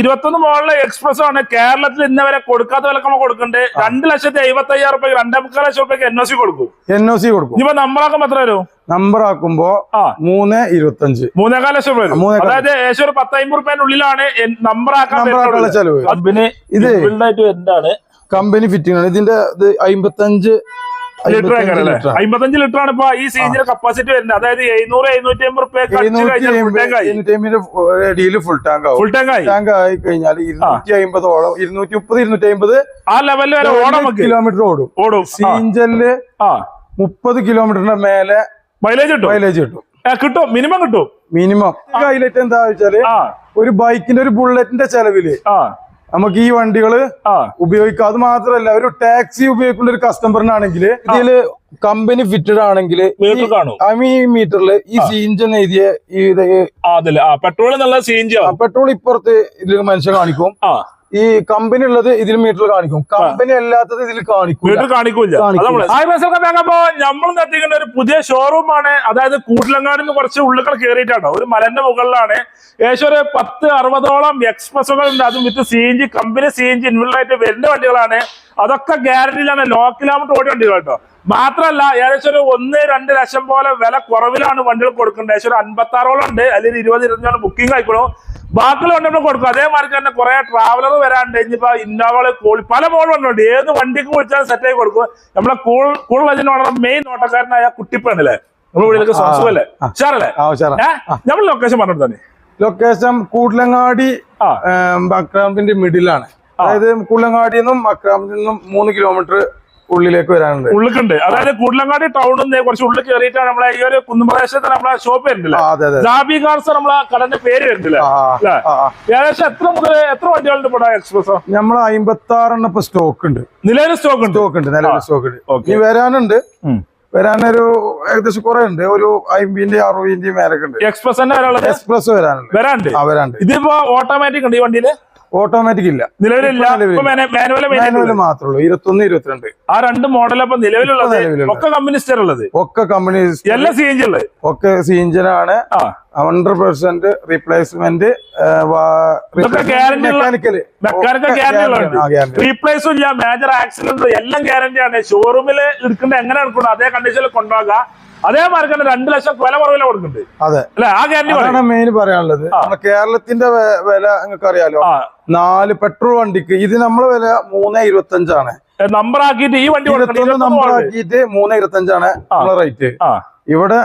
ഇരുപത്തൊന്ന് മോളിലെ എക്സ്പ്രസ് ആണ് കേരളത്തിൽ ഇന്ന് വരെ കൊടുക്കാത്ത വിലക്ക് കൊടുക്കണ്ടേ. രണ്ട് ലക്ഷത്തി എഴുപത്തി അയ്യായിരം റുപ്യ രണ്ടേ മുക്കാൽ ലക്ഷം റുപ്യക്ക് എൻ ഒ സി കൊടുക്കും. എൻ ഒ സി കൊടുക്കും. ഇപ്പൊ നമ്മളാക്കുമ്പോ എത്ര വരും? നമ്പർ ആക്കുമ്പോ മൂന്ന് മൂന്ന് ഇരുപത്തഞ്ച്. മൂന്നേകാൽ ലക്ഷം വരും. അതായത് ഏകദേശം ഒരു പത്തമ്പത് റുപ്യന്റെ ഉള്ളിലാണ് നമ്പർ ആക്കാൻ ചെലവ്. ഇത് എന്താണ് കമ്പനി ഫിറ്റിംഗ് ആണ്. ഇതിന്റെ ഇത് അമ്പത്തഞ്ച് ലിറ്റർ അമ്പത്തഞ്ച് ലിറ്റർ ആണ് ഇപ്പൊ ഈ സീഞ്ചിന്റെ കപ്പാസിറ്റി വരുന്നത്. അതായത് എഴുന്നൂറ് എഴുന്നൂറ്റി അമ്പത് റുപ്യ ഫുൾ ടാങ്ക് ഫുൾ ടാങ്ക് ആവും. ഫുൾ ടാങ്ക് ആയി. ടാങ്ക് ആയി കഴിഞ്ഞാൽ ഇരുന്നൂറ്റി അമ്പതോളം ഇരുന്നൂറ്റി മുപ്പത് ഇരുന്നൂറ്റി അമ്പത് ആ ലെവലിൽ വരെ നമുക്ക് കിലോമീറ്റർ ഓടും. ഓടും. സീഞ്ചലിൽ മുപ്പത് കിലോമീറ്ററിന്റെ മേലെ മൈലേജ് കിട്ടും. മൈലേജ് കിട്ടും. കിട്ടും. മിനിമം കിട്ടും. മിനിമം ഹൈലൈറ്റ് എന്താ വെച്ചാൽ ഒരു ബൈക്കിന്റെ ഒരു ബുള്ളറ്റിന്റെ ചെലവിൽ ആ. നമുക്ക് ഈ വണ്ടികൾ ആ. ഉപയോഗിക്കാം അത് മാത്രമല്ല ഒരു ടാക്സി ഉപയോഗിക്കുന്ന ഒരു കസ്റ്റമറിനാണെങ്കിൽ ഇതിൽ കമ്പനി ഫിറ്റഡ് ആണെങ്കിൽ ഈ മീറ്ററിൽ ഈ സീഞ്ചൻ എഴുതിയ ഈ പെട്രോൾ പെട്രോൾ ഇപ്പുറത്ത് ഇതിൽ മനുഷ്യൻ കാണിക്കും. ഈ കമ്പനി ഉള്ളത് ഇതിൽ മീറ്റർ കാണിക്കും. കമ്പനി അല്ലാത്തത് ഇതിൽ കാണിക്കും മീറ്റർ കാണിക്കൂല. ഹായ് നമ്മൾ എത്തിക്കുന്ന ഒരു പുതിയ ഷോറൂം ആണ്. അതായത് കൂട്ടിലങ്ങാടിൽ നിന്ന് കുറച്ച് ഉള്ളുകൾ കയറിയിട്ടാണ് ഒരു മലന്റെ മുകളിലാണ്. ഏകദേശം ഒരു പത്ത് അറുപതോളം എക്സ്പ്രസുകൾ ഉണ്ട് അതും with C N G company C N G ഇൻവെർട്ടായിട്ട് വരുന്ന വണ്ടികളാണ്. അതൊക്കെ ഗ്യാരണ്ടിയിലാണ് ലോ കിലോമീറ്റർ ഓടി വണ്ടികൾ കേട്ടോ. മാത്രല്ല ഏകദേശം ഒരു ഒന്ന് രണ്ട് ലക്ഷം പോലെ വില കുറവിലാണ് വണ്ടികൾ കൊടുക്കേണ്ടത് ഏകദേശം ഒരു അൻപത്തി ആറോളം ഉണ്ട്. അല്ലെങ്കിൽ ഇരുപത് ഇരുപത്തഞ്ചോളം ബുക്കിംഗ് ആയിക്കോളും. ബാക്കിയുള്ള വണ്ടി നമ്മൾ കൊടുക്കും. അതേമാതിരി തന്നെ കുറെ ട്രാവലർ വരാണ്ട് ഇനിയിപ്പോ ഇന്നോവകൾ കൂളി പല മോഡലുണ്ട് ഏത് വണ്ടിക്ക് വിളിച്ചാലും സെറ്റ് ആയി കൊടുക്കും. നമ്മളെ കൂൾ കൂൾ ലജിന് മെയിൻ നോട്ടക്കാരനായ കുട്ടിപ്പണല്ലേ? നമ്മൾ വീട്ടിലേക്ക് സംശയമല്ലേ ആ. ഷാറല്ലേ ആവശ്യം ഏഹ് നമ്മൾ ലൊക്കേഷൻ പറഞ്ഞു തന്നെ ലൊക്കേഷൻ കൂടലങ്ങാടി ആ. മിഡിലാണ് അതായത് കുള്ളങ്ങാടി നിന്നും അക്രാമത്തിൽ നിന്നും മൂന്ന് കിലോമീറ്റർ ഉള്ളിലേക്ക് വരാനുണ്ട്. ഉള്ളിക്കുണ്ട് അതായത് കുള്ളങ്ങാടി ടൗണിൽ നിന്ന് കുറച്ച് ഉള്ളിൽ കയറിയിട്ടാണ് നമ്മളെ ഈ ഒരു കുന്നുപ്രദേശത്ത് നമ്മളെ ഷോപ്പ് വരുന്നില്ല? ജാബി കാർസ് നമ്മളെ കടന്റെ പേര് വരുന്നില്ല. ഏകദേശം എത്ര മുതൽ എത്ര വണ്ടികളുണ്ട് ഇവിടെ എക്സ്പ്രസോ നമ്മൾ അമ്പത്തി ആറെണ്ണം ഇപ്പൊ സ്റ്റോക്ക് ഉണ്ട്. നിലവിൽ സ്റ്റോക്ക് ഉണ്ട്? സ്റ്റോക്ക് ഉണ്ട് നിലവിൽ സ്റ്റോക്ക് ഉണ്ട്. ഇനി വരാനുണ്ട്. വരാനൊരു ഏകദേശം കുറെ ഉണ്ട് ഒരു അമ്പതിന്റെ അറുപതിന്റെ മേലൊക്കെ ഉണ്ട്. എക്സ്പ്രസ് തന്നെ വരാനുള്ളത്? എക്സ്പ്രസ് വരാനുണ്ട്. വരാണ്ട് ആ വരാണ്ട് ഇതിപ്പോ ഓട്ടോമാറ്റിക് ഉണ്ട് ഈ വണ്ടിയിൽ? ഓട്ടോമാറ്റിക് ഇല്ല. നിലവിലില്ല. മാനുവൽ മാത്രമേ ഉള്ളൂ. ഇരുപത്തൊന്ന് ഇരുപത്തിരണ്ട്. ആ രണ്ട് മോഡൽ അപ്പൊ നിലവിലുള്ളത്. ഒക്കെ കമ്പനിസ്റ്റർ ഉള്ളത്. ഒക്കെ കമ്പനി എല്ലാം സി ഉള്ളത് ഒക്കെ സി എഞ്ചിനാണ് ഹൺഡ്രഡ് പെർസെന്റ് റീപ്ലേസ്മെന്റ് റീപ്ലേസും ഇല്ല. മേജർ ആക്സിഡന്റ് എല്ലാം ഗ്യാരണ്ടി ആണ്. ഷോറൂമിൽ എടുക്കേണ്ട എങ്ങനെ എടുക്കണം അതേ കണ്ടീഷനിൽ കൊണ്ടുപോകുക അതേമാതിരി തന്നെ രണ്ട് ലക്ഷം വില കുറവില കൊടുക്കുന്നുണ്ട്. അതെ. അല്ലെ? ആ ഗ്യാരണ്ടി അതാണ് മെയിൻ പറയാനുള്ളത്. കേരളത്തിന്റെ വില നിങ്ങൾക്ക് അറിയാലോ നാല് പെട്രോൾ വണ്ടിക്ക് ഇത് നമ്മളെ വില മൂന്ന് ഇരുപത്തി അഞ്ചാണ് നമ്പർ ആക്കിയിട്ട് ഈ വണ്ടി നമ്പർ. ആക്കിയിട്ട് മൂന്ന് ഇരുപത്തി അഞ്ചാണ് നമ്മളെ റേറ്റ് ഇവിടെ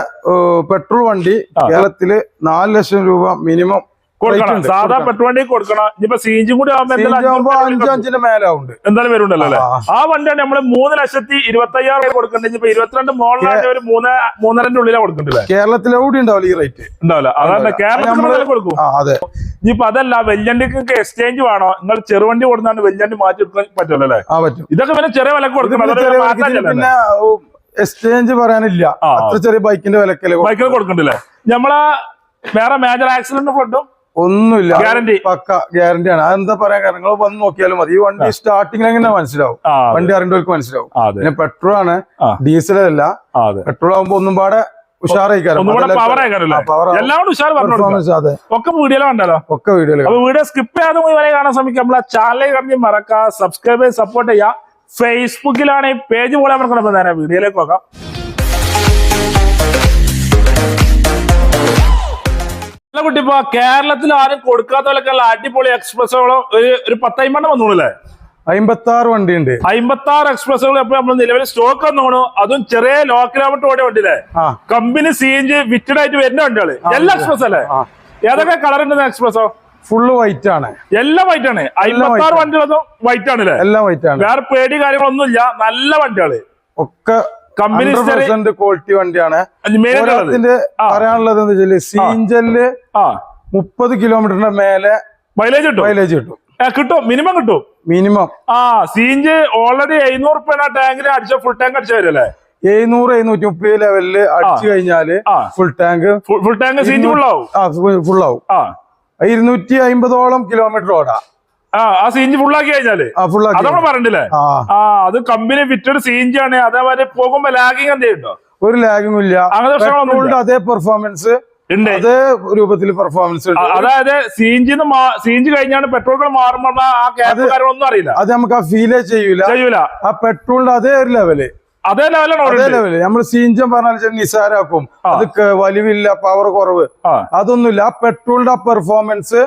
പെട്രോൾ വണ്ടി. കേരളത്തിൽ നാല് ലക്ഷം രൂപ മിനിമം കൊടുക്കണം. സാധാ പെട്ടുവണ്ടി പെട്രോൾ വണ്ടി കൊടുക്കണം ഇനിയിപ്പോ സി ജി കൂടി ആകുമ്പോ അഞ്ച് അഞ്ച് അഞ്ചിന്റെ മേലാവുണ്ട് എന്തായാലും വരുന്നുണ്ടല്ലോ അല്ലെ? ആ. വണ്ടിയാണ് നമ്മൾ മൂന്ന് ലക്ഷത്തി ഇരുപത്തി അയ്യായിരം കൊടുക്കേണ്ടത് ഇനിയിപ്പോ ഇരുപത്തിരണ്ട് മോളിലായിട്ട് ഒരു മൂന്ന് മൂന്നരന്റെ ഉള്ളിലാണ് കൊടുക്കണ്ടല്ലേ കേരളത്തിൽ എവിടെ ഉണ്ടാവില്ല ഈ റേറ്റ് ഉണ്ടാവില്ല. അതാണ് കേരളത്തിൽ കൊടുക്കും? ഇനിയിപ്പൊ അതെ. ഇനിയിപ്പോ അതല്ല വെല്ലണ്ടിക്ക് എക്സ്ചേഞ്ച് വേണോ? നിങ്ങൾ ചെറുവണ്ടി കൊടുത്താണ്ട് വെല്ലണ്ടി മാറ്റി എടുക്കാൻ പറ്റുമല്ലോ അല്ലേ? ഇതൊക്കെ പിന്നെ ചെറിയ വിലക്ക് കൊടുക്കണം എക്സ്ചേഞ്ച് പറയാനില്ല. അത്ര ചെറിയ ബൈക്കിന്റെ വിലക്കല്ലേ ബൈക്കിൽ കൊടുക്കണ്ടല്ലേ നമ്മളെ വേറെ മേജർ ആക്സിഡന്റ് ഫ്ലഡും ഒന്നുമില്ല. ഗ്യാരണ്ടി പക്ക ഗ്യാരണ്ടി ആണ്. അതെന്താ പറയാ? കാരണം നിങ്ങൾ വന്ന് നോക്കിയാലും മതി. ഈ വണ്ടി സ്റ്റാർട്ടിങ് എങ്ങനെ മനസ്സിലാവും. വണ്ടി അറിയേണ്ടവർക്ക് മനസ്സിലാവും. പിന്നെ പെട്രോൾ ആണ്. ഡീസൽ അല്ല. പെട്രോൾ ആകുമ്പോ ഒന്നും പാടെ ഒക്കെ വീഡിയോ കണ്ടല്ലോ ഒക്കെ വീഡിയോയിൽ അപ്പൊ വീഡിയോ സ്കിപ്പ് ചെയ്യാതെ കാണാൻ ശ്രമിക്കുക. നമ്മളെ ചാനലിൽ കണ്ടി മറക്കുക സബ്സ്ക്രൈബ് ചെയ്ത് സപ്പോർട്ട് ചെയ്യുക. ഫേസ്ബുക്കിലാണ് ഈ പേജ് പോലെ നമുക്ക് നേരെ വീഡിയോയിലേക്ക് നോക്കാം അല്ല കുട്ടി ഇപ്പൊ കേരളത്തിൽ ആരും കൊടുക്കാത്ത പോലെയൊക്കെയുള്ള അടിപൊളി എക്സ്പ്രസ്സുകളോ ഒരു ഒരു പത്തൈമ്പണ്ണം വന്നോളൂല്ലേ അമ്പത്തി ആറ് വണ്ടി ഉണ്ട് അമ്പത്തി ആറ് എക്സ്പ്രസ്സുകൾ ഇപ്പൊ നമ്മൾ നിലവിൽ സ്റ്റോക്ക് വന്നോണു. അതും ചെറിയ ലോ കിലോമീറ്റർ ഓടിയ വണ്ടിയില്ലേ? അല്ലേ company C N G fitted ആയിട്ട് വരുന്ന വണ്ടികൾ. എല്ലാ എക്സ്പ്രസ് അല്ലേ? ഏതൊക്കെ കളർ ഉണ്ട് എക്സ്പ്രസോ ഫുള്ള് വൈറ്റ് ആണ്. എല്ലാം വൈറ്റ് ആണ്. അമ്പത്തി ആറ് വണ്ടികളൊന്നും വൈറ്റ് ആണ് അല്ലേ എല്ലാം വൈറ്റ് ആണ്. വേറെ പേടി കാര്യങ്ങളൊന്നുമില്ല. നല്ല വണ്ടികൾ. ഒക്കെ കമ്പനി ക്വാളിറ്റി വണ്ടിയാണ്. ആ. പറയാനുള്ളത് എന്താ വെച്ചാൽ ആ. മുപ്പത് കിലോമീറ്ററിന്റെ മേലെ മൈലേജ് കിട്ടും? മൈലേജ് കിട്ടും. കിട്ടും. മിനിമം കിട്ടും? മിനിമം ആ സീഞ്ച് ഓൾറെഡി എഴുന്നൂറ് റുപ്യ ടാങ്കിന് അടിച്ച ഫുൾ ടാങ്ക് അടിച്ച വരല്ലേ എഴുന്നൂറ് എഴുന്നൂറ്റി മുപ്പത് ലെവലിൽ അടിച്ചു കഴിഞ്ഞാൽ ആ. ഫുൾ ടാങ്ക് ഫുൾ ടാങ്ക് സീഞ്ച് ഫുള്ളാവും ആ ഫുൾ ആവും. ആ. ഇരുന്നൂറ്റി അമ്പതോളം കിലോമീറ്റർ ഓടാ. ആ ആ സീഞ്ച് ഫുള്ളാക്കി കഴിഞ്ഞാൽ? അതവിടെ പറഞ്ഞില്ലേ ആ. അത് കമ്പനി ഫിറ്റഡ് സീഞ്ച് ആണ്. അതേപോലെ പോകുമ്പോ ലാഗിങ് എന്തേ ചെയ്യണ്ടോ ഒരു ലാഗും ഇല്ല. അങ്ങനെ അതേ പെർഫോമൻസ് ഉണ്ട്. അതേ രൂപത്തിൽ പെർഫോമൻസ് അതായത് C N G C N G കഴിഞ്ഞാണ് പെട്രോൾ മാറുമ്പോൾ ആ കാര്യങ്ങളൊന്നും അറിയില്ല. അത് നമുക്ക് ആ ഫീലേ ചെയ്യൂല. ചെയ്യൂല. ആ പെട്രോളിന്റെ അതേ ഒരു ലെവൽ അതേ ലെവലാണ് അതേ ലെവൽ നമ്മൾ സീഞ്ചം പറഞ്ഞാൽ നിസാരാക്കും. അത് വലിവില്ല പവർ കുറവ്. അതൊന്നുമില്ല. ആ പെട്രോളിന്റെ ആ പെർഫോമൻസ്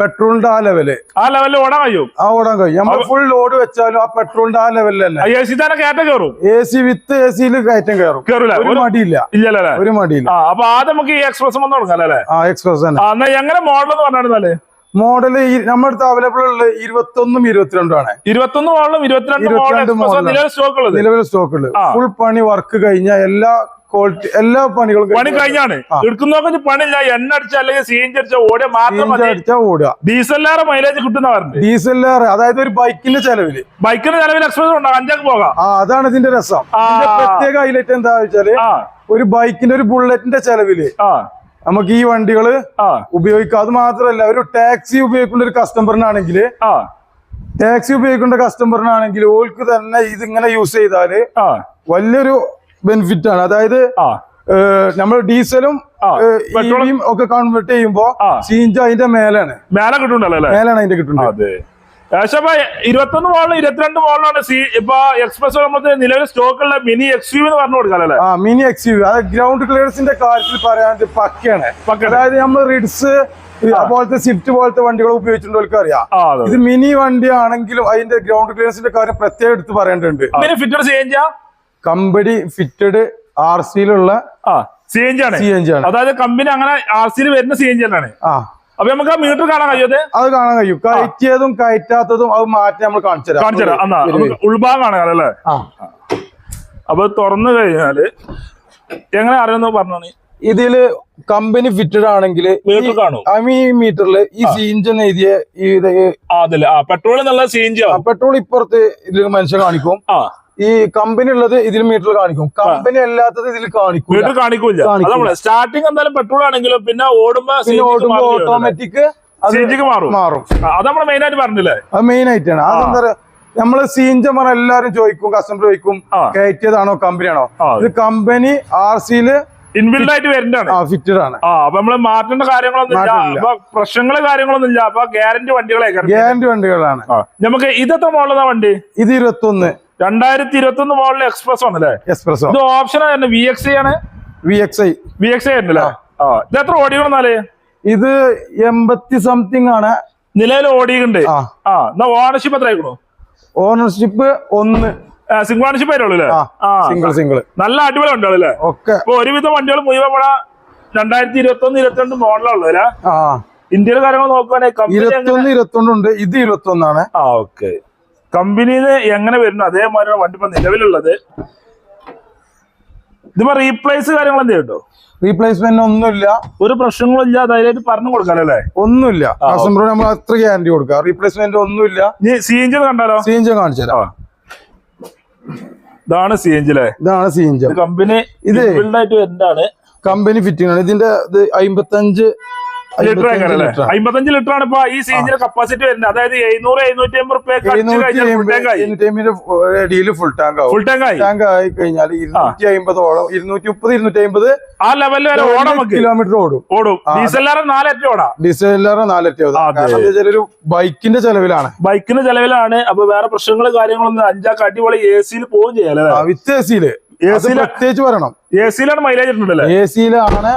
പെട്രോളിന്റെ ആ ലെവൽ ആ ലെവലിൽ ഓടാൻ കഴിയും. ആ ഓടാൻ കഴിയും. നമ്മൾ ഫുൾ ലോഡ് വെച്ചാലും ആ പെട്രോളിന്റെ ആ ലെവലിൽ തന്നെ. എ സി തന്നെ കയറ്റം കയറും എ സി വിത്ത് എ സിയിൽ കയറ്റം കയറും ഒരു മടിയില്ല. ഇല്ലല്ലേ? ഒരു മടിയില്ല. അപ്പൊ ആദ്യം നമുക്ക് ഈ എക്സ്പ്രസ് ഒന്ന് തുടങ്ങാം അല്ലേ? ആ എക്സ്പ്രസ് തന്നെ. എങ്ങനെ മോഡൽ എന്ന് പറഞ്ഞാൽ മോഡൽ നമ്മുടെ അടുത്ത് അവൈലബിൾ ഉള്ള ഇരുപത്തൊന്നും ഇരുപത്തിരണ്ടും ആണ് ഇരുപത്തൊന്ന് മോഡലും ഇരുപത്തിരണ്ട് മോഡലും ഇരുപത്തിരണ്ട് എക്സ്പ്രസ് model. നിലവിൽ സ്റ്റോക്ക് ഉള്ളത്. നിലവിൽ സ്റ്റോക്ക് ഉണ്ട് ആ. ഫുൾ പണി വർക്ക് കഴിഞ്ഞ എല്ലാ ക്വാളിറ്റി എല്ലാ പണികളും പണി കഴിഞ്ഞാണ്. ആ. എടുക്കുന്നതൊക്കെ പണിയില്ല. എണ്ണ അടിച്ച അല്ലെങ്കിൽ സി എൻ ജി അടിച്ച ഓടിയ മാത്രം മതി. അടിച്ചാൽ ഓടുക. ഡീസലിലേറെ മൈലേജ് കിട്ടുന്ന പറഞ്ഞു ഡീസലിലേറെ അതായത് ഒരു ബൈക്കിന്റെ ചെലവിൽ. ബൈക്കിന്റെ ചെലവിൽ എക്സ്പ്രസ് ഉണ്ടാകും അഞ്ചാക്ക് പോകാം. ആ അതാണ് ഇതിന്റെ രസം. പ്രത്യേക ഹൈലൈറ്റ് എന്താ വെച്ചാൽ ഒരു ബൈക്കിന്റെ ഒരു ബുള്ളറ്റിന്റെ ചെലവിൽ നമുക്ക് ഈ വണ്ടികൾ ആ. ഉപയോഗിക്കാം അത് മാത്രമല്ല ഒരു ടാക്സി ഉപയോഗിക്കുന്ന ഒരു കസ്റ്റമറിനാണെങ്കിൽ ആ. ടാക്സി ഉപയോഗിക്കുന്ന കസ്റ്റമറിനാണെങ്കിൽ ഓൾക്ക് തന്നെ ഇതിങ്ങനെ യൂസ് ചെയ്താൽ ആ. വലിയൊരു ബെനിഫിറ്റ് ആണ് അതായത് ആ. നമ്മൾ ഡീസലും ഒക്കെ കൺവേർട്ട് ചെയ്യുമ്പോ. സീഞ്ച അതിന്റെ മേലാണ്. മേലെ കിട്ടുന്നുണ്ടല്ലോ മേലാണ് അതിന്റെ കിട്ടുന്നത് അതെ. ഏകദേശം ഇരുപത്തൊന്ന് മോഡൽ ഇരുപത്തിരണ്ട് മോഡലാണ് സി ഇപ്പൊ എക്സ്പ്രസ് നമുക്ക് നിലവിൽ സ്റ്റോക്കുള്ള മിനി എക്സ് യു എന്ന് പറഞ്ഞു കൊടുക്കാം അല്ലേ? ആ മിനി എക്സ് യു അത് ഗ്രൗണ്ട് ക്ലിയറൻസിന്റെ കാര്യത്തിൽ പറയാൻ പക്കയാണ്. അതായത് നമ്മൾ റിഡ്സ് അതുപോലത്തെ സ്വിഫ്റ്റ് പോലത്തെ വണ്ടികൾ ഉപയോഗിച്ചിട്ടുള്ളവർക്ക് അറിയാം ഇത് മിനി വണ്ടി ആണെങ്കിലും അതിന്റെ ഗ്രൗണ്ട് ക്ലിയറൻസിന്റെ കാര്യം പ്രത്യേകം എടുത്ത് പറയേണ്ടതുണ്ട്. കമ്പനി ഫിറ്റഡ് ആർ സിയിലുള്ള ആ? സി എൻ ജി ആണ്. സി എൻ ജി ആണ്. അതായത് കമ്പനി അങ്ങനെ ആർ സിയിൽ വരുന്ന സി എൻ ജി ആണ് ആ. അപ്പൊ നമുക്ക് ആ മീറ്റർ കാണാൻ കഴിയും അത്? കാണാൻ കഴിയും. കയറ്റിയതും കയറ്റാത്തതും അത് മാറ്റി നമ്മൾ കാണിച്ചു തരാം കാണിച്ചു തരാം എന്നാ നമുക്ക് ഉൾഭാഗം കാണാൻ അല്ലേ? അപ്പൊ തുറന്നു കഴിഞ്ഞാൽ എങ്ങനെ അറിയുന്നു പറഞ്ഞു ഇതിൽ കമ്പനി ഫിറ്റഡ് ആണെങ്കിൽ ഈ മീറ്ററിൽ ഈ സീഞ്ചൻ എഴുതിയ പെട്രോൾ പെട്രോൾ ഇപ്പുറത്ത് ഇതിൽ മനുഷ്യൻ കാണിക്കും. ഈ കമ്പനി ഉള്ളത് ഇതിൽ മീറ്റർ കാണിക്കും. കമ്പനി അല്ലാത്തത് ഇതിൽ കാണിക്കും മീറ്റർ കാണിക്കൂല. സ്റ്റാർട്ടിങ് എന്തായാലും പെട്രോൾ ആണെങ്കിലും പിന്നെ ഓടുമ്പോ പിന്നെ ഓടുമ്പോ ഓട്ടോമാറ്റിക് മാറും. മാറും. അത് നമ്മൾ മെയിൻ ആയിട്ട് പറഞ്ഞില്ലേ? അത് മെയിൻ ആയിട്ടാണ്. അതെന്താ പറയാ നമ്മൾ പറഞ്ഞ എല്ലാരും ചോദിക്കും കസ്റ്റമർ ചോദിക്കും. കയറ്റിയതാണോ കമ്പനി ആണോ ഇത് കമ്പനി ആർ സിയിൽ ഇൻബിൽഡ് ആയിട്ട് വരുന്നതാണ്. ഫിറ്റഡ് ആണ്. ആ അപ്പൊ നമ്മൾ മാറ്റേണ്ട കാര്യങ്ങളൊന്നും ഇല്ല. അപ്പൊ പ്രശ്നങ്ങൾ കാര്യങ്ങളൊന്നും ഇല്ല. അപ്പൊ ഗ്യാരണ്ടി വണ്ടികളെ ഗ്യാരണ്ടി വണ്ടികളാണ്. നമുക്ക് ഇതെത്ര മോളതാ വണ്ടി? ഇത് ഇരുപത്തൊന്ന്. രണ്ടായിരത്തി ഇരുപത്തി ഒന്ന് മോഡൽ എക്സ്പ്രസ് ആണ് അല്ലേ എക്സ്പ്രസ് ഇത് ഓപ്ഷൻ ആയിരുന്നു. വി എക്സ് ആണ്. V X I V X I ആയിരുന്നല്ലേ? ആ. ഇത് എത്ര ഓടിക്കണമെന്നാൽ ഇത് എൺപത്തി സംതിങ് ആണ്. നിലവിൽ ഓടിയുണ്ട് ആ. എന്നാ ഓണർഷിപ്പ് എത്ര ആയിക്കണു? ഓണർഷിപ്പ് ഒന്ന്. സിംഗിൾ ഓണർഷിപ്പ് ആയിട്ടുള്ളൂ അല്ലേ? സിംഗിൾ സിംഗിൾ നല്ല അടിപൊളി വണ്ടികൾ അല്ലേ? ഒക്കെ. ഒരുവിധം വണ്ടികൾ മുഴുവൻ ഇവിടെ രണ്ടായിരത്തി ഇരുപത്തി ഒന്ന് ഇരുപത്തിരണ്ട് മോഡലുള്ളൂ അല്ലേ? ആ. ഇന്ത്യയിലെ കാര്യങ്ങൾ നോക്കുവാണെങ്കിൽ ഇരുപത്തി കമ്പനി ഇരുപത്തി ഉണ്ട്. ഇത് ഇരുപത്തി ഒന്നാണ് ആ ഓക്കെ കമ്പനിന്ന് എങ്ങനെ വരുന്നു? അതേമാതിരിയാണ് വണ്ടി ഇപ്പൊ നിലവിലുള്ളത്. ഇതിപ്പോ റീപ്ലേസ് കാര്യങ്ങൾ എന്ത് കേട്ടോ റീപ്ലേസ്മെന്റ് ഒന്നുമില്ല. ഒരു പ്രശ്നങ്ങളും ഇല്ല. ധൈര്യമായിട്ട് പറഞ്ഞു കൊടുക്കാനല്ലേ ഒന്നുമില്ല. കസ്റ്റമറോട് നമ്മൾ അത്ര ഗ്യാരണ്ടി കൊടുക്കാം. റീപ്ലേസ്മെന്റ് ഒന്നുമില്ല. സി എൻ ജി കണ്ടാലോ? സി എൻ ജി കാണിച്ചു തരാം. ഇതാണ് സി അല്ലേ ഇതാണ് സി എൻ ജി കമ്പനി ഇത് ബിൽഡ് ആയിട്ട് വരുന്നതാണ്. കമ്പനി ഫിറ്റിംഗ് ആണ്. ഇതിന്റെ ഇത് അമ്പത്തഞ്ച് ലിറ്റർ അമ്പത്തഞ്ച് ലിറ്റർ അമ്പത്തഞ്ച് ലിറ്റർ ആണ് ഇപ്പൊ ഈ സീനിയർ കപ്പാസിറ്റി വരുന്നത്. അതായത് എഴുന്നൂറ് എഴുന്നൂറ്റി അമ്പത് റുപ്യ ഫുൾ ടാങ്ക് ഫുൾ ടാങ്ക് ആവും. ഫുൾ ടാങ്ക് ആയി. ടാങ്ക് ആയി കഴിഞ്ഞാൽ ഇരുന്നൂറ്റി അമ്പതോളം ഇരുന്നൂറ്റി മുപ്പത് ഇരുന്നൂറ്റി അമ്പത് ആ ലെവലിൽ വരെ ഓടാം കിലോമീറ്റർ ഓടും. ഓടും. ഡീസലാറ് നാലറ്റ ഓടാം. ഡീസലാറ് നാലറ്റ ഒരു ബൈക്കിന്റെ ചെലവിലാണ്. ബൈക്കിന്റെ ചെലവിലാണ്. അപ്പൊ വേറെ പ്രശ്നങ്ങൾ കാര്യങ്ങളൊന്നും അഞ്ചാക്ക് അടിപൊളി എ സിയിൽ പോവുകയും ചെയ്യാം അല്ലേ വിത്ത് എ സിയിൽ പ്രത്യേകിച്ച് പറയണം. എ സിയിലാണ് മൈലേജ് എ സിയിലാണ്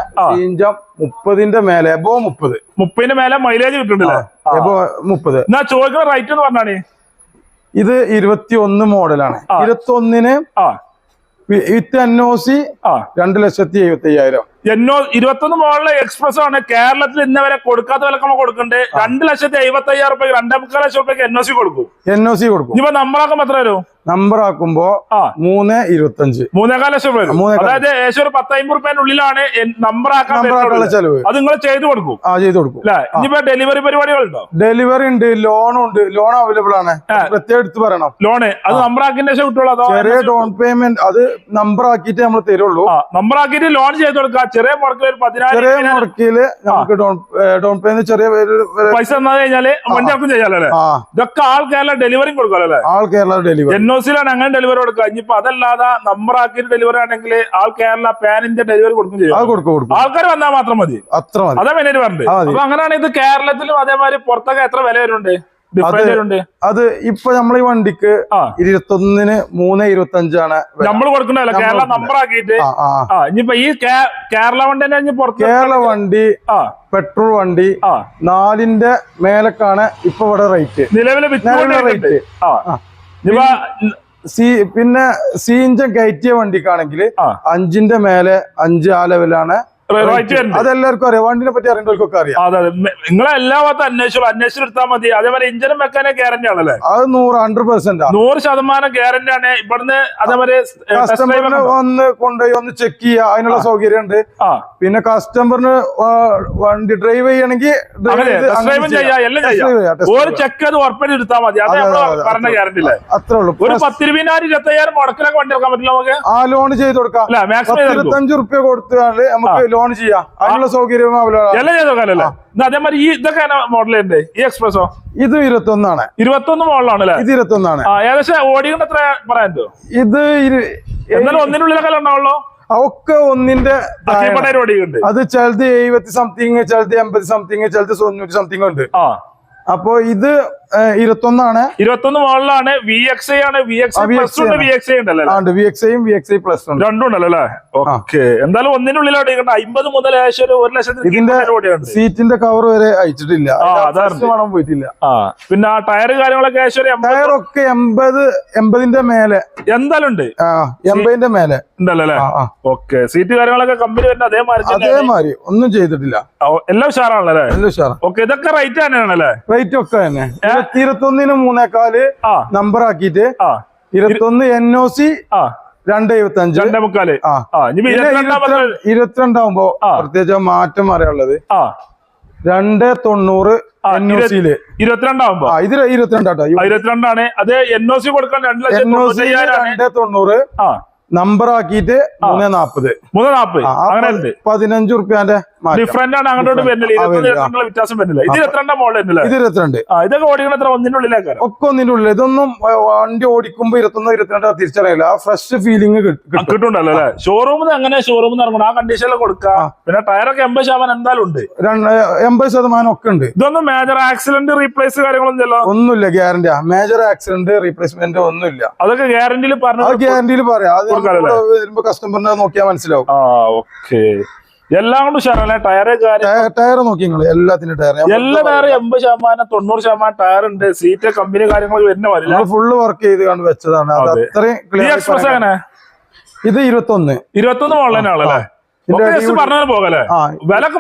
മുപ്പതിന്റെ മേലെ എബോ മുപ്പത്. മുപ്പതിന്റെ മേലെ മൈലേജ് കിട്ടുന്നുണ്ടല്ലേ എബോ മുപ്പത്. എന്നാ ചോദിക്കുന്ന റൈറ്റ് എന്ന് പറഞ്ഞാണ്? ഇത് ഇരുപത്തി ഒന്ന് മോഡലാണ് ഇരുപത്തി ഒന്നിന് വിത്ത് എൻ ഒ സി രണ്ട് ലക്ഷത്തി എഴുപത്തി അയ്യായിരം എന്നോ ഇരുപത്തൊന്ന് മോളിലെ എക്സ്പ്രസ് ആണ് കേരളത്തിൽ ഇന്ന് വരെ കൊടുക്കാത്ത വിലക്കമ്മ കൊടുക്കണ്ടേ. രണ്ട് ലക്ഷത്തി എഴുപത്തി അയ്യായിരം രൂപ രണ്ടേ മുക്കാൽ ലക്ഷം രൂപയ്ക്ക് എൻ ഒ സി കൊടുക്കും. എൻ ഒ സി കൊടുക്കും. ഇപ്പൊ നമ്മളാക്കുമ്പോ എത്ര വരും? നമ്പർ ആക്കുമ്പോ മൂന്ന് ഇരുപത്തി അഞ്ച് മൂന്നേകാൽ ലക്ഷം. രൂപ അതായത് ഏകദേശം ഒരു പത്തമ്പത് റുപ്യന്റെ ഉള്ളിലാണ് നമ്പർ ആക്കാൻ ചെലവ്. അത് നിങ്ങൾ ചെയ്തു കൊടുക്കും. ആ ചെയ്ത് കൊടുക്കും. അല്ലെ? ഇനിയിപ്പോ ഡെലിവറി പരിപാടികളുണ്ടോ? ഡെലിവറി ഉണ്ട് ലോണും ഉണ്ട്. ലോൺ അവൈലബിൾ ആണ്. പ്രത്യേകം എടുത്ത് പറയണം. ലോണ് അത് നമ്പർ ആക്കിന്റെ ശേഷം കിട്ടുള്ളൂ ചെറിയ ഡൗൺ പേയ്മെന്റ് അത് നമ്പർ ആക്കിയിട്ട് നമ്മൾ തരുള്ളൂ. നമ്പർ ആക്കിയിട്ട് ലോൺ ചെയ്ത് കൊടുക്കുക ചെറിയ മുടക്കിൽ ഒരു പതിനായിരം ചെറിയ മുടക്കിൽ നമുക്ക് ഡൗൺ ഡൗൺ പേയ്മെന്റ് ചെറിയ പൈസ തന്നു കഴിഞ്ഞാൽ വണ്ടി ആ. ഇതൊക്കെ all Kerala delivery കൊടുക്കാലോ all Kerala delivery. N O സിയിലാണ് അങ്ങനെ ഡെലിവറി കൊടുക്കുക. ഇനിയിപ്പോ അതല്ലാതെ നമ്പർ ആക്കിയിട്ട് ഡെലിവറി ആണെങ്കിൽ all Kerala pan India delivery കൊടുക്കും ചെയ്യും. ആൾക്കാർ വന്നാൽ മാത്രം മതി. അത്ര മതി. അതാ പിന്നെ പറഞ്ഞത്. അപ്പൊ അങ്ങനെയാണ് ഇത് കേരളത്തിലും അതേമാതിരി പുറത്തൊക്കെ എത്ര വില വരുന്നുണ്ട് അത് ഇപ്പൊ നമ്മൾ ഈ വണ്ടിക്ക് ഇരുപത്തൊന്നിന് മൂന്ന് ഇരുപത്തി അഞ്ചാണ് നമ്മൾ കൊടുക്കണ്ടല്ലോ കേരള നമ്പർ ആക്കിയിട്ട് ഇനിയിപ്പോ ഈ കേരള വണ്ടി തന്നെ കേരള വണ്ടി പെട്രോൾ വണ്ടി നാലിന്റെ മേലക്കാണ് ഇപ്പൊ ഇവിടെ റേറ്റ്. നിലവിലെ റേറ്റ്. സി പിന്നെ സി ഇഞ്ചൻ കയറ്റിയ വണ്ടിക്കാണെങ്കിൽ അഞ്ചിന്റെ മേലെ അഞ്ച് ആ ലെവലാണ് അതെല്ലാവർക്കും അറിയാം. വണ്ടിനെ പറ്റി അറിയേണ്ടവർക്കൊക്കെ അറിയാം. അതെ അതെ. നിങ്ങളെ എല്ലാ ഭാഗത്തും അന്വേഷിച്ചോളൂ അന്വേഷിച്ചെടുത്താൽ മതി. അതേപോലെ ഇഞ്ചിനും വെക്കാനെ ഗ്യാരണ്ടി ആണല്ലേ? അത് നൂറ് ഹൺഡ്രഡ് പെർസെന്റ് നൂറ് ശതമാനം ഗ്യാരണ്ടി ആണ്. ഇവിടുന്ന് അതേപോലെ ഒന്ന് കസ്റ്റമറിന് വന്ന് കൊണ്ടുപോയി ഒന്ന് ചെക്ക് ചെയ്യുക. അതിനുള്ള സൗകര്യം ഉണ്ട് പിന്നെ കസ്റ്റമറിന് വണ്ടി ഡ്രൈവ് ചെയ്യണമെങ്കിൽ ഒരു ചെക്ക് അത് ഉറപ്പിച്ച് എടുത്താൽ മതി. അത്. പറഞ്ഞ ഗ്യാരണ്ടി അല്ലേ അത്രേ ഉള്ളൂ. ഒരു പത്തിരുപതിനായിരം ഇരുപത്തയ്യായിരം മുടക്കിലൊക്കെ വണ്ടി എടുക്കാൻ പറ്റില്ല നമുക്ക്? ആ ലോൺ ചെയ്ത് കൊടുക്കാം. പത്തിരുപത്തഞ്ച് റുപ്യ കൊടുത്താൽ നമുക്ക് ലോൺ ചെയ്യാം. അതിനുള്ള സൗകര്യം എല്ലാം ചെയ്ത് അതേമാതിരി ഈ ഇതൊക്കെ മോഡൽ ഉണ്ട് ഈ എക്സ്പ്രസോ ഇത് ഇരുപത്തൊന്നാണ്. ഇരുപത്തൊന്ന് മോഡലാണ് അല്ലേ ഇത് ഇരുപത്തൊന്നാണ്. ആ ഏകദേശം ഓടിയുണ്ട് എത്ര പറയാൻ ഇത് എന്നാലും ഒന്നിനുള്ളിലൊക്കെ ഉണ്ടാവുള്ളൂ? ഒക്കെ ഒന്നിന്റെ അത് ചിലത് എഴുപത്തി സംതിങ് ചിലത് എൺപത് സംതിങ് ചിലത് തൊണ്ണൂറ്റി സംതിങ് ഉണ്ട്. അപ്പൊ ഇത് ഇരുപത്തൊന്നാണ്. ഇരുപത്തൊന്ന് മോഡലാണ്. വി എക്സ് ഐ ആണ്. വി എക്സ് പ്ലസ് ഉണ്ട്. വി എക്സ് ഐ ഉണ്ടല്ലോ? വി എക്സ് ഐയും വി എക്സ് ഐ പ്ലസ് ഉണ്ട്. രണ്ടും ഉണ്ടല്ലോ അല്ലേ? ഓക്കെ എന്തായാലും ഒന്നിനുള്ളിൽ അടിക്കണ്ട അമ്പത് മുതൽ ഏകദേശം ഒരു ഒരു ലക്ഷത്തിന് ഇതിന്റെ സീറ്റിന്റെ കവർ വരെ അയച്ചിട്ടില്ല. മണം പോയിട്ടില്ല. പിന്നെ ആ ടയർ കാര്യങ്ങളൊക്കെ ഏകദേശം ടയർ ടയറൊക്കെ എൺപത് എൺപതിന്റെ മേലെ. എന്തായാലും ഉണ്ട്. എൺപതിന്റെ മേലെ. ഉണ്ടല്ലോ അല്ലേ? ഓക്കെ സീറ്റ് കാര്യങ്ങളൊക്കെ കമ്പനി വരുന്ന അതേമാതിരി. അതേമാതിരി. ഒന്നും ചെയ്തിട്ടില്ല. എല്ലാം ഉഷാറാണല്ലോ എല്ലാം ഉഷാറാണ്. ഉഷാറ ഓക്കെ ഇതൊക്കെ റേറ്റ് തന്നെയാണല്ലേ? റേറ്റ് ഒക്കെ തന്നെ. ഇരുപത്തി ഇരുപത്തൊന്നിന് മൂന്നേക്കാൽ നമ്പർ ആക്കിയിട്ട് ആ. ഇരുപത്തൊന്ന് എൻ ഒ സി രണ്ട് എഴുപത്തി അഞ്ച് രണ്ടേ മുക്കാൽ ഇരുപത്തിരണ്ടാവുമ്പോ പ്രത്യേകിച്ച് മാറ്റം അറിയാനുള്ളത് ആ. രണ്ട് തൊണ്ണൂറ് ആ, എൻ ഒ ഇരു- സിയിൽ ഇരുപത്തിരണ്ടാവുമ്പോ. ഇത് ഇരുപത്തിരണ്ടാട്ടോ. ഇരുപത്തിരണ്ടാണ്. അത് എൻ ഒ സി കൊടുക്കാൻ രണ്ട് തൊണ്ണൂറ്റയ്യായിരമാണ് രണ്ട് തൊണ്ണൂറ് ആ. നമ്പർ ആക്കിയിട്ട് മൂന്ന് നാപ്പത്. മൂന്ന് നാപ്പത്. പതിനഞ്ച് റുപ്യാന്റെ ഡിഫറെന്റ് ആണ് അങ്ങോട്ട്. വരുന്നില്ല ഇരുപത്തിരണ്ടുള്ള വ്യത്യാസം വരുന്നില്ല. ഇത് ഇരുപത്തിരണ്ടാം മോഡൽ വരുന്നില്ല? ഇത് ഇരുപത്തിരണ്ട് ഇതൊക്കെ ഓടിക്കണ എത്ര? ഒന്നിന്റെ ഉള്ളിലേക്കാരം? ഒക്കെ ഒന്നിന്റെ ഉള്ളിൽ. ഇതൊന്നും വണ്ടി ഓടിക്കുമ്പോ ഇരുപത്തൊന്ന് ഇരുപത്തിരണ്ട് തിരിച്ചറിയില്ല. ആ ഫ്രഷ് ഫീലിംഗ് കിട്ടുന്നുണ്ടല്ലോ അല്ലെ? ഷോറൂമിൽ അങ്ങനെ ഷോറൂമിൽ ഇറങ്ങണം? ആ കണ്ടീഷനിൽ കൊടുക്കുക. പിന്നെ ടയറൊക്കെ എൺപത് ശതമാനം എന്തായാലും ഉണ്ട്. എൺപത് ശതമാനം ഒക്കെ ഉണ്ട്. ഇതൊന്നും മേജർ ആക്സിഡന്റ് റീപ്ലേസ് കാര്യങ്ങളൊന്നും ഒന്നുമില്ല ഗ്യാരണ്ടി മേജർ ആക്സിഡന്റ് റീപ്ലേസ്മെന്റ് ഒന്നുമില്ല. അതൊക്കെ ഗ്യാരണ്ടിയിൽ അത് പറഞ്ഞു ഗ്യാരണ്ടിയിൽ പറയാം. അത് വരുമ്പോ കസ്റ്റമറിനെ നോക്കിയാൽ മനസ്സിലാവും. ആ ഓക്കെ എല്ലാം കൊണ്ട് ഉഷാറല്ലേ ടയറ് ടയർ നോക്കി നിങ്ങൾ എല്ലാത്തിന്റെ ടയർ എല്ലാ ടയർ എൺപത് ശതമാനം തൊണ്ണൂറ് ശതമാനം ടയർ ഉണ്ട് സീറ്റ് കമ്പനി കാര്യങ്ങൾ വരുന്ന നമ്മൾ ഫുള്ള് വർക്ക് ചെയ്ത് കണ്ട് വെച്ചതാണ്. എക്സ്പ്രസ് എങ്ങനെ? ഇത് ഇരുപത്തൊന്ന്. ഇരുപത്തൊന്ന് മോളിലാണല്ലേ ഇതിന്റെ ജസ്റ്റ് അടിയിൽ- പറഞ്ഞാൽ പോകല്ലേ? ആ. വിലക്ക്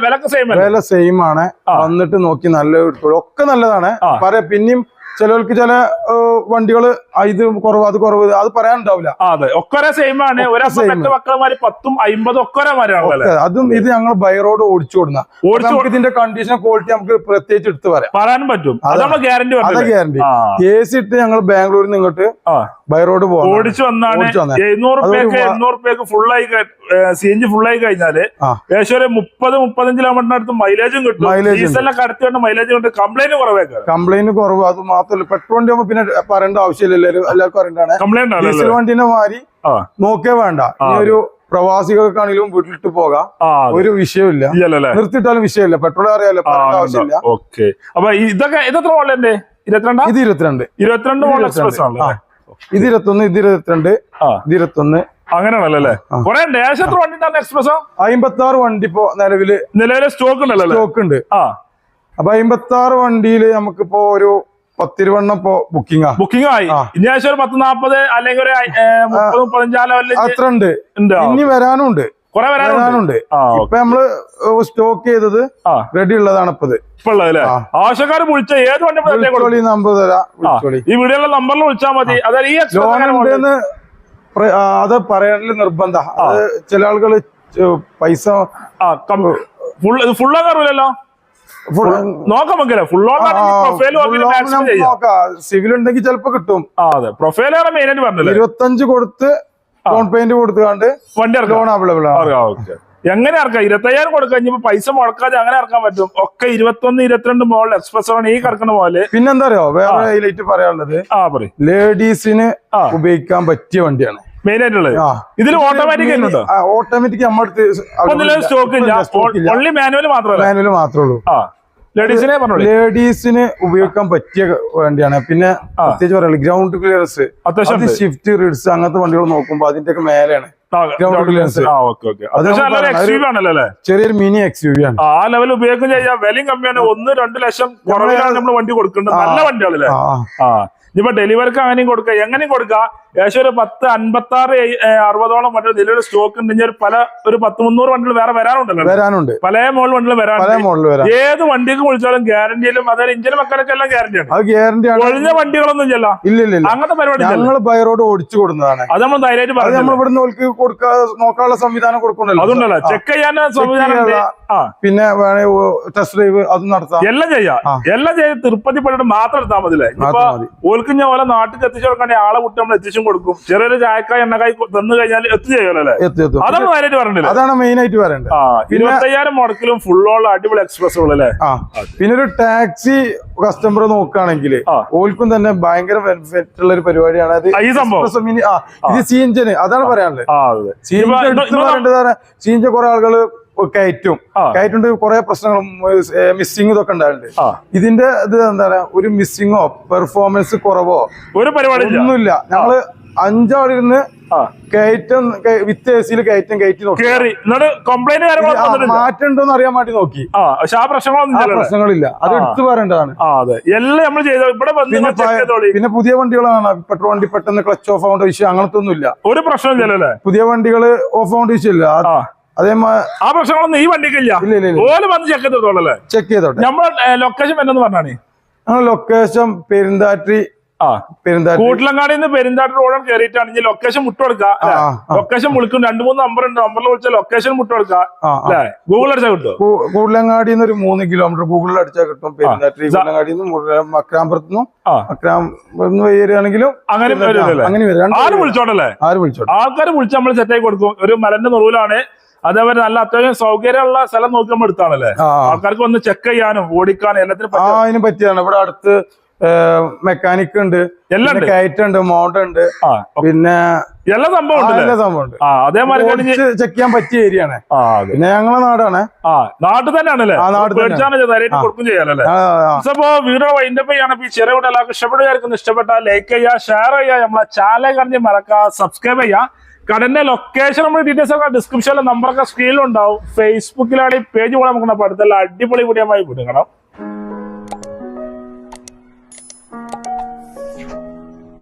വിലക്ക് സെയിം അല്ലേ? വില സെയിം ആണ്. വന്നിട്ട് നോക്കി നല്ല ഒക്കെ നല്ലതാണ്. പറയാം പിന്നെയും ചിലർക്ക് ചില വണ്ടികൾ ഇത് കുറവ് അത് കുറവ് അത് പറയാനുണ്ടാവില്ല. അതെ. ഒക്കൊരേ സെയിം ആണ്. മക്കളമാര് പത്തും അമ്പതും ഒക്കൊരേ മാരാണല്ലോ? അല്ലേ ഒക്കെ. അതും ഇത് ഞങ്ങൾ ബൈറോഡ് ഓടിച്ചു കൊടുന്ന. ഓടിച്ചു ഇതിന്റെ കണ്ടീഷൻ ക്വാളിറ്റി നമുക്ക് പ്രത്യേകിച്ച് എടുത്ത് പറയാം. പറയാനും പറ്റും. അത് അതാണ്. ഗ്യാരണ്ടി അതാ ഗ്യാരണ്ടി എ സി ഇട്ട് ഞങ്ങൾ ബാംഗ്ലൂരിൽ നിന്ന് ഇങ്ങോട്ട് ബൈറോഡ് പോകാം ഓടിച്ചു വന്നാണ്. എഴുന്നൂറ് വ- എണ്ണൂറ് റുപ്യക്ക് ഫുള്ളായി സി എൻ ജി ഫുള്ളായി കഴിഞ്ഞാൽ. ഏകദേശം ഒരു മുപ്പത് മുപ്പത്തഞ്ച് കിലോമീറ്ററിനടുത്ത് മൈലേജും കിട്ടും. മൈലേജ് കടത്തി മൈലേജ് കൊണ്ട് കംപ്ലൈന്റ് കുറവേക്കാം കംപ്ലൈന്റ് കുറവ്. അത് മാത്രമല്ല പെട്രോൾ വണ്ടി ആകുമ്പോൾ പിന്നെ പറയേണ്ട ആവശ്യമില്ല എല്ലാവർക്കും അറിയണ്ടാണ് ഡീസൽ വണ്ടിനെ മാറി നോക്കേ വേണ്ട. ഇനി ഒരു പ്രവാസികൾക്കാണെങ്കിലും വീട്ടിലിട്ട് പോകാം. ഒരു വിഷയമില്ല നിർത്തിയിട്ടാലും വിഷയമില്ല. പെട്രോൾ അറിയാലോ പറയേണ്ട ആവശ്യമില്ല. ഓക്കെ. അപ്പൊ ഇതൊക്കെ ഇതെത്ര മോഡലുണ്ട് ഇരുപത്തിരണ്ടാ? ഇത് ഇരുപത്തിരണ്ട്. ഇരുപത്തിരണ്ട് മോഡൽ ഇരുപത്തിരണ്ട്. എക്സ്പ്രസ് ആണല്ലോ? ഇത് ഇരുപത്തൊന്ന് ഇത് ഇരുപത്തിരണ്ട് ഇത് ഇരുപത്തൊന്ന്. അങ്ങനെയാണല്ലോ. കുറെ ഉണ്ട്. ഏകദേശം എത്ര വണ്ടി ഉണ്ടായിരുന്നു എക്സ്പ്രസോ അമ്പത്തി ആറ് വണ്ടി ഇപ്പൊ നിലവിൽ നിലവിലെ സ്റ്റോക്ക് ഉണ്ടല്ലോ? സ്റ്റോക്ക് ഉണ്ട്. ആ. അപ്പൊ അമ്പത്തി ആറ് വണ്ടിയിൽ നമുക്കിപ്പോ ഒരു പത്തിരുവണ്ണം ഇപ്പോ ബുക്കിംഗ് ബുക്കിംഗ് ആയി. ഇനി ആഴ്ച ഒരു പത്ത് നാപ്പത് അല്ലെങ്കിൽ ഒരു മുപ്പത് മുപ്പത്തഞ്ചാ ലെവലിൽ അത്ര ഉണ്ട്. ഇനി വരാനും ഉണ്ട് കുറെ വരാനുണ്ട്? ഇപ്പൊ നമ്മൾ സ്റ്റോക്ക് ചെയ്തത് റെഡി ഉള്ളതാണ് ഇപ്പത്. ആവശ്യക്കാർ വിളിച്ച ഏത് വണ്ടി നമ്പർ തരാം ഈ വീടുകളിലെ നമ്പറിൽ വിളിച്ചാൽ മതി. അതായത് ഈ ലോൺ അത് പറയാനുള്ള നിർബന്ധ. അത് ചില ആളുകൾ പൈസ ഫുൾ കയറൂലല്ലോ full- നോക്കാം ഫുൾ ഓൺ സിവിൽ ഉണ്ടെങ്കിൽ ചിലപ്പോ കിട്ടും. അതെ. പ്രൊഫൈലാണ് മെയിൻ ആയിട്ട് പറഞ്ഞത് ഇരുപത്തഞ്ച് കൊടുത്ത് പേയ്മെന്റ് കൊടുത്തുകൊണ്ട് വണ്ടി ലോൺ അവൈലബിൾ ആണ്. ഓക്കെ. എങ്ങനെ ഇറക്കാം? ഇരുപത്തയ്യായിരം കൊടുക്കാം. കഴിഞ്ഞപ്പോ പൈസ മുടക്കാതെ അങ്ങനെ ഇറക്കാൻ പറ്റും. ഒക്കെ ഇരുപത്തൊന്ന് ഇരുപത്തിരണ്ട് മോളിൽ എക്സ്പ്രസ് ആണ് ഈ കിടക്കുന്ന പോലെ പിന്നെന്താ അറിയോ? വേറെ ഹൈലൈറ്റ് പറയാനുള്ളത്. ആ പറയും. ലേഡീസിന്. ഉപയോഗിക്കാൻ പറ്റിയ വണ്ടിയാണ്. മെയിൻ ആയിട്ടുള്ളത്. ഇതിൽ ഓട്ടോമാറ്റിക് ഓട്ടോമാറ്റിക് സ്റ്റോക്ക് ഇല്ല. ഓൺലി മാനുവൽ മാത്രമല്ല? മാനുവൽ മാത്രമേ ഉള്ളൂ ലേഡീസിനെ ഉപയോഗിക്കാൻ പറ്റിയ വണ്ടിയാണ്. പിന്നെ പ്രത്യേകിച്ച് പറയാനുള്ളത് ഗ്രൗണ്ട് ക്ലിയറൻസ് അത്യാവശ്യം അത് ഷിഫ്റ്റ് റിഡ്സ് അങ്ങനത്തെ വണ്ടികൾ നോക്കുമ്പോ അതിന്റെ ഒക്കെ മേലെയാണ് ആണല്ലോ അല്ലേ? ചെറിയൊരു മിനി എക്സ് യു വി ആണ് ആ ലെവൽ ഉപയോഗിക്കുന്ന വിലയും കമ്മിയാണ്. ഒന്ന് രണ്ട് ലക്ഷം കുറവിലാണ് നമ്മൾ വണ്ടി കൊടുക്കുന്നത് നല്ല വണ്ടികളല്ലേ? ഇനിയിപ്പോ ഡെലിവറിക്ക് അങ്ങനെയും കൊടുക്കുക എങ്ങനെയും കൊടുക്കുക ഏകദേശം ഒരു പത്ത് അൻപത്തി ആറ് അറുപതോളം വണ്ടികൾ നിലവിൽ സ്റ്റോക്ക് ഉണ്ടെങ്കിൽ ഒരു പല ഒരു പത്ത് മുന്നൂറ് വണ്ടികൾ വേറെ വരാനുണ്ടല്ലോ വരാനുണ്ട്. പല മോൾ വണ്ടികൾ വരാനുണ്ട് ഏത് വണ്ടിക്ക് വിളിച്ചാലും ഗ്യാരണ്ടിയിലും അതായത് ഇഞ്ചിന് മക്കളൊക്കെ എല്ലാം ഗ്യാരണ്ടിയാണ് ഒഴിഞ്ഞ വണ്ടികളൊന്നും ഇല്ല ഇല്ല അങ്ങനത്തെ പരിപാടി. ഞങ്ങൾ ബൈറോഡ് ഓടിച്ചു കൊടുക്കുന്നതാണ് അത് നമ്മൾ ധൈര്യമായിട്ട് പറഞ്ഞു നമ്മൾ ഇവിടുന്ന് ഓൽക്ക് കൊടുക്കാ നോക്കാനുള്ള സംവിധാനം കൊടുക്കണല്ലോ അതുണ്ടല്ലോ ചെക്ക് ചെയ്യാൻ സംവിധാനം പിന്നെ വേണേ ടെസ്റ്റ് ഡ്രൈവ് അതും നടത്താം. എല്ലാം ചെയ്യാം. എല്ലാം ചെയ്ത് തിരുപ്പതി പള്ളിയുടെ മാത്രം എടുത്താൽ മതില്ലേ മാത്രം ഞാൻ ഓലെ നാട്ടിൽ എത്തിച്ചു കൊടുക്കേണ്ട ആളെ വിട്ട് നമ്മൾ എത്തിച്ചും കൊടുക്കും. ചെറിയൊരു ചായക്കായ എണ്ണക്കായി തന്നു കഴിഞ്ഞാൽ എത്തി ചെയ്യുമല്ലോ അല്ലേ? എത്തും എത്തും അതാണ് കാര്യമായിട്ട് അതാണ് മെയിൻ ആയിട്ട് ആ ഇരുപത്തയ്യായിരം മുടക്കിലും ഫുള്ളോളം അടിപൊളി എക്സ്പ്രസ് അല്ലേ? ആ പിന്നെ ഒരു ടാക്സി കസ്റ്റമർ നോക്കുകയാണെങ്കിൽ ഓൾക്കും ഓൽക്കും തന്നെ ഭയങ്കര ബെനിഫിറ്റ് ഉള്ള ഒരു പരിപാടിയാണ്. അത് ഈ സംഭവം. സീൻജന് ഇത് സീഞ്ചന് അതാണ് പറയാനുള്ളത്. സീഞ്ച കുറെ ആളുകൾ കയറ്റും. കയറ്റുണ്ട് കുറെ പ്രശ്നങ്ങളും മിസ്സിംഗ് ഇതൊക്കെ ഉണ്ടായിട്ടുണ്ട്. ഇതിന്റെ ഇത് എന്താ പറയാ ഒരു മിസ്സിങ്ങോ പെർഫോമൻസ് കുറവോ? ഒരു പരിപാടി ഒന്നുമില്ല. ഞങ്ങൾ അഞ്ചാളിരുന്ന് കയറ്റം വിത്ത് എ സിയിൽ കയറ്റം കയറ്റി നോക്കി. കംപ്ലൈന്റ് മാറ്റുണ്ടോന്ന് അറിയാൻ വേണ്ടി നോക്കി. പക്ഷെ ആ പ്രശ്നങ്ങളൊന്നും പ്രശ്നങ്ങളില്ല. അത് എടുത്തു പറയേണ്ടതാണ്. എല്ലാം നമ്മൾ ചെയ്ത? ഇവിടെ വന്ന് പിന്നെ പുതിയ വണ്ടികളാണ്. പെട്രോൾ വണ്ടി പെട്ടെന്ന് ക്ലച്ച് ഓഫ് ആവേണ്ട വിഷയം അങ്ങനത്തെ ഒന്നുമില്ല. ഒരു പ്രശ്നം ഇല്ലല്ലേ പുതിയ വണ്ടികൾ ഓഫ് ആവേണ്ട വിഷയമില്ല. അതേമാതിരി ആ പ്രശ്നങ്ങളൊന്നും ഈ വണ്ടിക്കില്ല. ഓൽ വന്ന് ചെക്ക് ചെയ്തോളല്ലേ ചെക്ക് ചെയ്തോട്ടെ. നമ്മളെ ലൊക്കേഷൻ എന്നു പറഞ്ഞാണ്? ഞങ്ങൾ ലൊക്കേഷൻ പെരുന്താറ്റി. കൂട്ടിലങ്ങാടി നിന്ന് പെരുന്താട്ട് റോഡാണ് കയറിയിട്ടാണ് ഇനി ലൊക്കേഷൻ ആ. ലൊക്കേഷൻ വിളിക്കും രണ്ടു മൂന്ന് നമ്പർ ഉണ്ട്. നമ്പറിൽ വിളിച്ചാൽ ലൊക്കേഷൻ. അല്ലേ? ഗൂഗിൾ അടിച്ചാൽ കിട്ടും കൂട്ടിലങ്ങാടി നിന്ന് ഒരു മൂന്ന് കിലോമീറ്റർ ഗൂഗിളിൽ അടിച്ചാൽ കിട്ടും പെരുന്താട്ടി കൂടലങ്ങാടി നിന്ന് ആ. മക്രാമ്പുറത്ത് വരികയാണെങ്കിലും അങ്ങനെ അങ്ങനെ ആര് വിളിച്ചോട്ടല്ലേ ആര് വിളിച്ചോട്ടെ? ആൾക്കാർ വിളിച്ച് നമ്മൾ സെറ്റായി കൊടുക്കും. ഒരു മലന്റെ നുറുവിലാണ് അതേപോലെ നല്ല അത്യാവശ്യം സൗകര്യമുള്ള സ്ഥലം നോക്കി നമ്മൾ എടുത്താണല്ലേ? ആൾക്കാർക്ക് ഒന്ന് ചെക്ക് ചെയ്യാനും ഓടിക്കാനും എല്ലാത്തിനും പറ്റും പറ്റിയാണ് ഇവിടെ അടുത്ത് മെക്കാനിക് ഉണ്ട്. എല്ലാം ഉണ്ട്. കയറ്റുണ്ട് മോട്ട ഉണ്ട്. പിന്നെ എല്ലാ സംഭവം എല്ലാ ആ അതേമാതിരി ചെക്ക് ചെയ്യാൻ പറ്റിയ ഏരിയ ആണ്. പിന്നെ ഞങ്ങളെ നാടാണ്. നാട്ടിൽ തന്നെയാണല്ലേ. കൊടുക്കും ചെയ്യാനല്ലേ. അപ്പോ വീഡിയോ വൈൻഡപ്പ് ചെയ്യാണ് ഈ ചെറിയ വീട് എല്ലാവർക്കും ഇഷ്ടപ്പെടുകയായിരിക്കും ഇഷ്ടപ്പെട്ടാൽ ലൈക്ക് ചെയ്യുക ഷെയർ ചെയ്യുക. നമ്മളെ ചാനൽ കണ്ടി മറക്കുക സബ്സ്ക്രൈബ് ചെയ്യുക. കടന്റെ ലൊക്കേഷൻ നമ്മുടെ ഡീറ്റെയിൽസ് ഒക്കെ ഡിസ്ക്രിപ്ഷനിലെ നമ്പറൊക്കെ സ്ക്രീനിലുണ്ടാവും ഫേസ്ബുക്കിലാണ് ഈ പേജ് പോലെ നമുക്ക് അടുത്തുള്ള അടിപൊളി വീഡിയോ കൊടുക്കണം